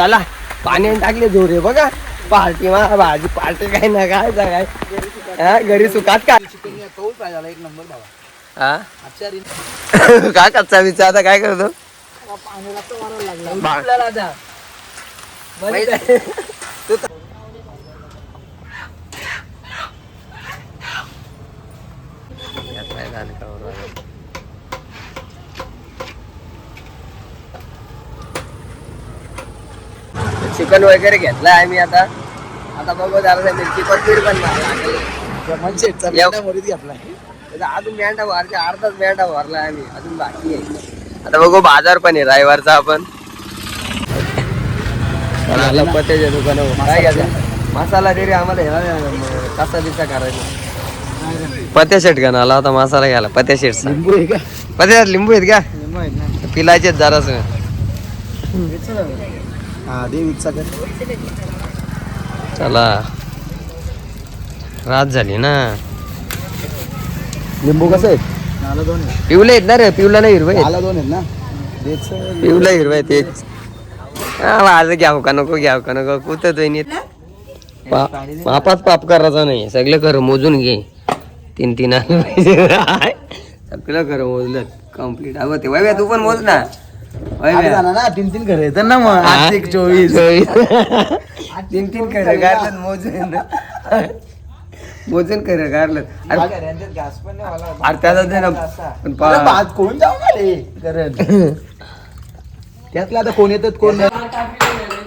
चला पाणी टाकले जोरे बघा. पार्टी मा भाजी पार्टी काय ना काय काय. हा, घरी सुखात काय? झाला एक नंबर हा कच्चा विचार आता काय करतो? तो मारायला लागला बा- आपल्याला आता. बरं. चिकन वगैरे घेतलाय आम्ही आता. आता बघू जरा मिरची कोथिंबीर पण. म्हणजे मुरीत घेतलाय. त्याचा अजून मेंढा भरचे अर्धाच मेंढा भरलाय आम्ही. अजून बाकी आहे. आता बघू बाजार पण आहे रविवारचा आपण. पत्याच्या दुकानावर. काय घ्यायचं? मसाला तरी आम्हाला ह्याला कसा बिसा करायचा? पत्या शेट का आला आता मसाला घ्यायला पत्या शेट लिंबू आहे का? लिंबू आहेत का? पिलायचे जरास. हा दे विकसा कर चला. रात झाली ना. लिंबू कसं आहे आला दोन आहे पिवले आहेत ना रे पिवला नाही हिरवं आला दोन आहेत ना? देच. पिवलं हिरवं आहे तेच हा माझं घ्याव का नको घ्याव का नको कुठं तो नीट पा- पापाच पाप करायचा नाही सगळं खरं मोजून घे. तीन तीन आलं पाहिजे. सगळं खरं मोजलं कंप्लीट अगं ते वैव्या तू पण मोज ना. ना तीन तीन घर येतात ना मग? आठ एक चोवीस. तीन तीन खरं गारलं मोजून. मोजून खरं गारलं अरे त्याचा ते ना पण पा- अरे भात कोण जाऊ ना रे करत त्यातलं आता कोण येतात कोण नाही?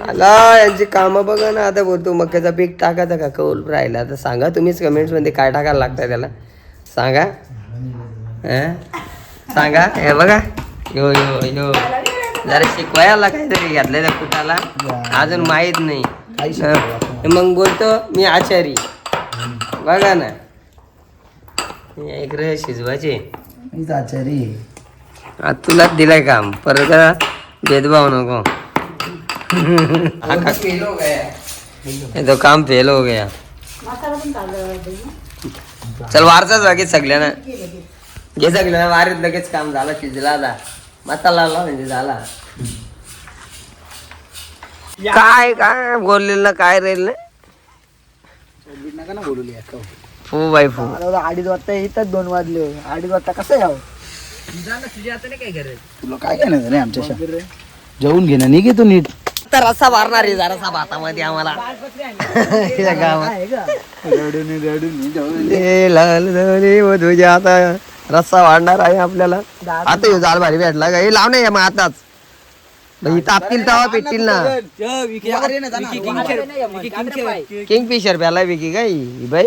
आला यांची कामं बघा ना आता बोलतो मक्याचा पीक टाकायचा का? कौल राहिला. आता सांगा तुम्हीच कमेंट्समध्ये काय टाकायला लागतंय त्याला. सांगा. हं? सांगा. हे बघा. यो यो यो. जरा शिकवायला काहीतरी घेतलंय त्या कुठाला अजून माहीत नाही. हं. मग बोलतो मी आचारी. बघा ना. इकडे शिजवायचे. मीच आचारी. आज तुलाच दिलाय काम. परत भेदभाव नको. ये तो काम फेल हो गया. चल वारचाच लगेच सगळ्यांना. घे सगळ्यांना वारीत लगेच काम झालं शिजला आता मसाला आला म्हणजे झाला काय काय बोललेलं काय राहील ना नका ना बोलू लिया फू बाय फू अडीच वाजता येतात दोन वाजले अडीच वाजता कसं यावं तुला काय काय नाही जेवून घे ना निघे तू नीट तर रस्सा मारणार आहे जरासा भातामध्ये आम्हाला या गावात रडून रडून जेवून ते लाल झाले वधूच्या आता रस्सा वाढणार आहे आपल्याला. आता जाल भारी भेटला का? हे लाव नाही मग आताच. मग इथं आपतील तवा पेटतील ना. किंग फिशर प्याला विकी काय? ही बाई.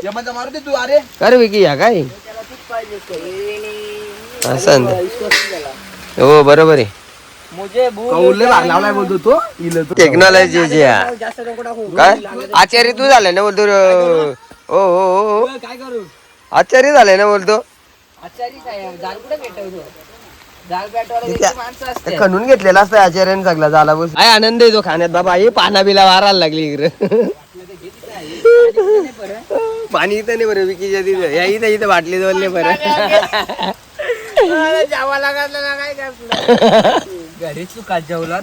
कर विकी या काय? असं. हो बरोबर आहे. टेक्नॉलॉजी जी काय? आचार्य तू झालाय ना बोलतो रे. ओ हो हो हो काय करू? आचार्य झालाय ना बोलतो. खणून घेतलेला असतं आचार्याने सगळा झाला बस. काय आनंद येतो खाण्यात बाबा हे पाना बिला वारायला लागली इकडे. पाणी इथं नाही बरं विकीच्या तिथं. या इथं इथं बाटली जोडले बरं. जावा लागला ना काय करतो घरी चुका जेवला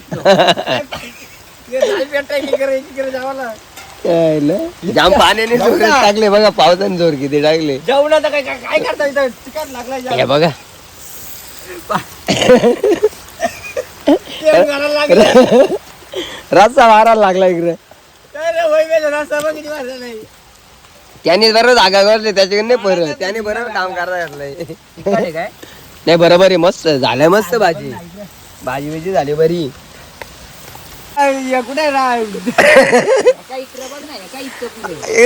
जाम पाण्याने जोर टाकले बघा पावसाने जोर किती टाकले. जेवला तर काय काय करता इथं? चिकन लागला हे बघा. जेवण रस्सा मारायला लागला इकडे. त्याने बरोबर जागा करले त्याच्याकडे नाही परत त्याने बरोबर काम करायला घातलंय. काय? नाही बरोबर आहे मस्त. झालंय मस्त भाजी. भाजी बिजी झाली बरी. कुठे राह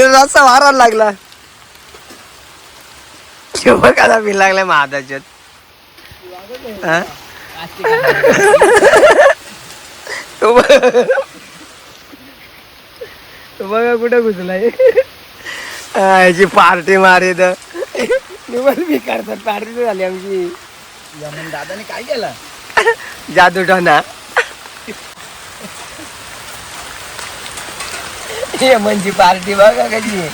रस्सा मारायला लागला. आता मी लागलाय महादाच्यात? तो बघ- तो बघा कुठं घुसलाय. याची पार्टी मारी तर. निवड मी करतात पार्टी झाली आमची. यमन दादाने काय केलं? जादू टोना हे म्हणजे पार्टी बघा कशी.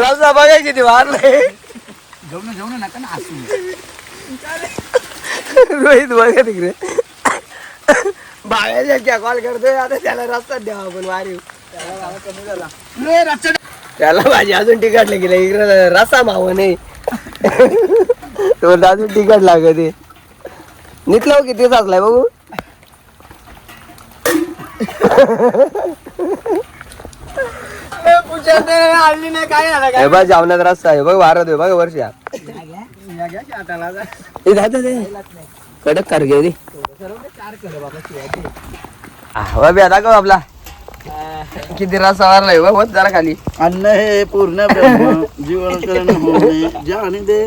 राजा बघा किती वारलाय जेवण नका ना असू रोहित बघा तिकडे. कॉल करतोय आता त्याला रस्ता द्यावा आपण वारीव त्याला माझी अजून तिकट गेलं इकडे रसा माव नाही. तो अजून तिकट लागत आहे. निघलो किती साचलाय बघू. हे जावनात रस्ता आहे बघ वारत आहे बघ वर्षा. कडक कर घे बाबी आता का आपला. किती रस्ता वारलाय बघ होत जरा खाली. अन्न हे पूर्ण ब्रह्म जीवन करण होणे जाणे दे.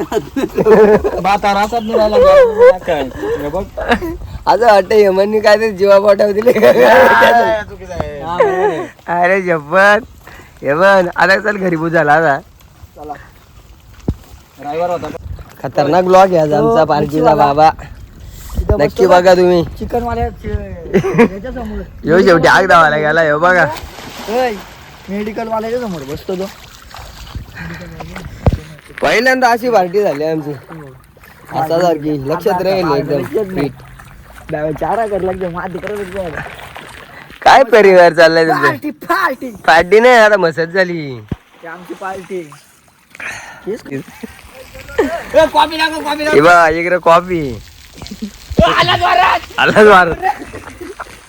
वाटतं यमननी काय ते जीवा पोटाव दिले. अरे जब्बत यमन आता चल घरी बुजाला आता. खतरनाक ब्लॉग आहे आज आमचा पार्टीचा बाबा. नक्की बघा. तुम्ही. चिकन वाल्या समोर यो शेवटी आग दावायला गेला यो बघा. मेडिकल वाल्याच्या समोर बसतो तो. पहिल्यांदा अशी पार्टी झाली आमची. असा सारखी लक्षात राहील एकदम फिट चारा कर लागते माती करत काय परिवार चाललाय तुमचं? Party party. पार्टी नाही आता मसत झाली. आमची पार्टी. हे बघा इकडे कॉफी. आला द्वार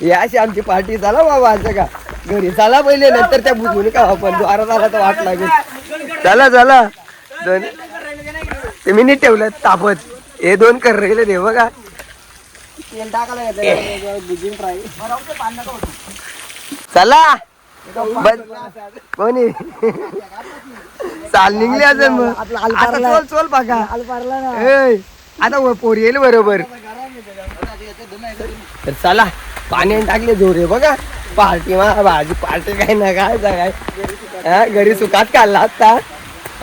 ही अशी आमची पार्टी झाला बाबा असं का? घरी चला पहिले नंतर त्या बुजून का आपण द्वारात आला तर वाट लागेल. चला चला दोन ते मी नीट ठेवलं तापत. हे दोन कर राहिले ते बघा. तेल टाकायला घेतलं भुजिंग फ्राय. चला. कोणी? चाल निघली असेल मग. आता चोल चोल बघा. आता व- पोर येईल बरोबर. तर चला पाणी टाकले जोरे बघा. पार्टी मा भाजी पार्टी काय ना काय काय? हा, घरी सुखात काढला आता.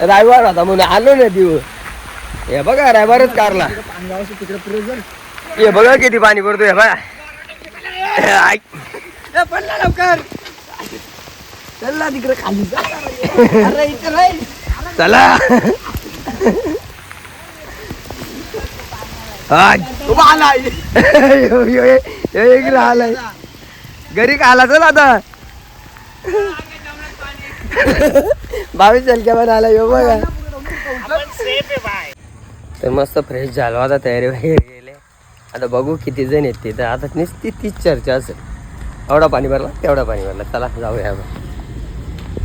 रायवार होता म्हणून आलो ना देऊ. हे बघा रायवारच काढला. हे बघा किती पाणी पडतोय हे बघा. पडला लवकर. चल तिकडे खाली. चला. आलाय. घरी आला चल आता. बावीस चलक्या पण आला यो बघा. तर मस्त फ्रेश झालो. आता तयारी वगैरे गेले आता बघू किती जण आहेत तिथं. आता नुसती तीच चर्चा असेल. एवढा पाणी भरला तेवढा पाणी भरला. चला जाऊया आपण.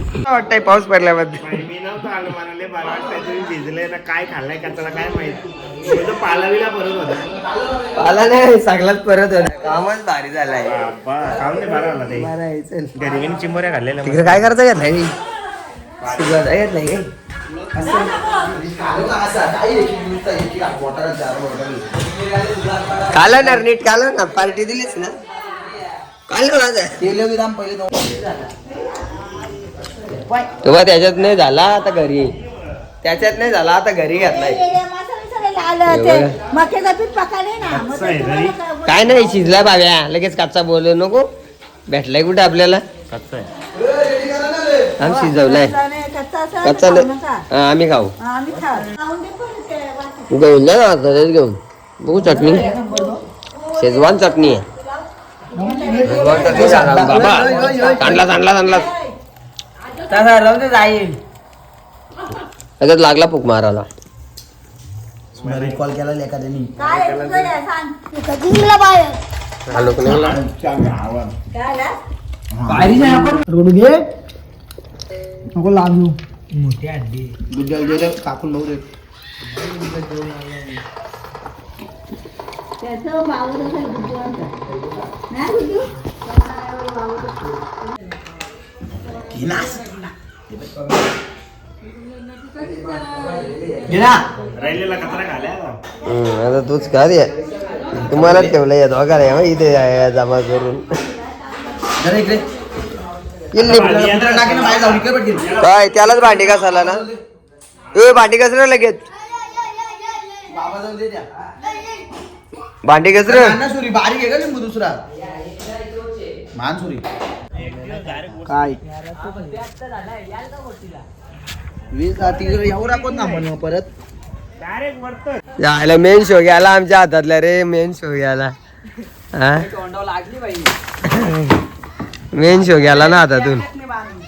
वाटतंय पाऊस पडल्याबद्दल? मी नव्हतं आलो मला वाटतंय. तुम्ही भिजले ना काय खाल्लंय का त्याला काय माहीत? मी तर पालावीला परत होता. आला नाही सगळ्यात परत होता. कामच भारी झालाय. बाबा खाऊन नाही बरं आला ते. बरं आहे, चल. घरी मी चिंबोऱ्या खाल्लेल्या तिकडे काय करता येत नाही? सुगंध येत नाही काय? काला ना नीट काला ना. पार्टी दिलीच ना. काल दोन. तेव्हा त्याच्यात नाही झाला आता घरी. त्याच्यात नाही झाला आता घरी घातलाय. काय- नाही शिजला बाब्या. लगेच कच्चा बोलू नको. भेटलाय कुठे आपल्याला? कच्चं आहे. आम शिजवलाय. कच्चा. हा, आम्ही खाऊ. हा, आम्ही. घेऊन जा ना आता तेच घेऊन. बघू चटणी. शेजवान चटणी आहे. शेजवान चटणी. सांगा लगेच लागला फुक मारायला. कॉल केला एखाद्यानी. काय आहे तुझं हे? सांग. तू कधी निघला बाहेर? लोक निघाला. काय आला? रोडू घे. नको लागू गुजल गेलं कापून बघू रे त्याचं मावळ असेल बुद्धिवंत. नाही बुद्धू? घे ना राहिलेला कचरा खाल्या. हम्म, आता तूच का रे तुम्हाला ठेवलं या दोघाला या इथे या- जमा करून. जरा इकडे. किल्ली यंत्र टाके ना बाहेर जाऊन इकडे पटकीन. काय त्यालाच भांडी घासायला ना? ए भांडी घसर लगेच. बाबा जाऊन दे द्या. भांडी घसर. सुरी बारीक आहे का लिंबू दुसरा? मान सुरी काय? वीस हा, तिकडे ना परत. डायरेक्ट वरत यायला मेन शो घ्यायला आमच्या हातातल्या रे मेन शो घ्यायला. हा? लागली बाई. मेन शो घ्यायला ना हातातून.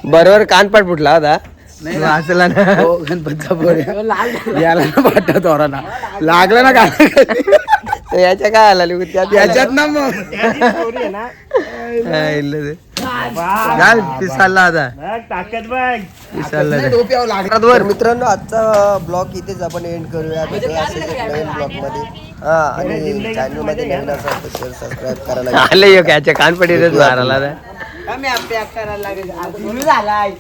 बरोबर कानपाट फुटला होता. वाचला ना. हो गणपतीचा बोल याला ना वाटत ना लागलं ना काय तर याच्या काय आला याच्यात ना मग. स्टोरी आहे ना. घाल पिसाला आता. डोक्यावर लागलं. वर. मित्रांनो आजचा ब्लॉग इथेच आपण एंड करूया. भेटूया असेच एक नवीन ब्लॉगमध्ये हा आणि चॅनलमध्ये नवीन असाल तर शेअर सबस्क्राईब करायला आले यो याच्या कानपटीतच मारायला करायला लागेल. झालाय.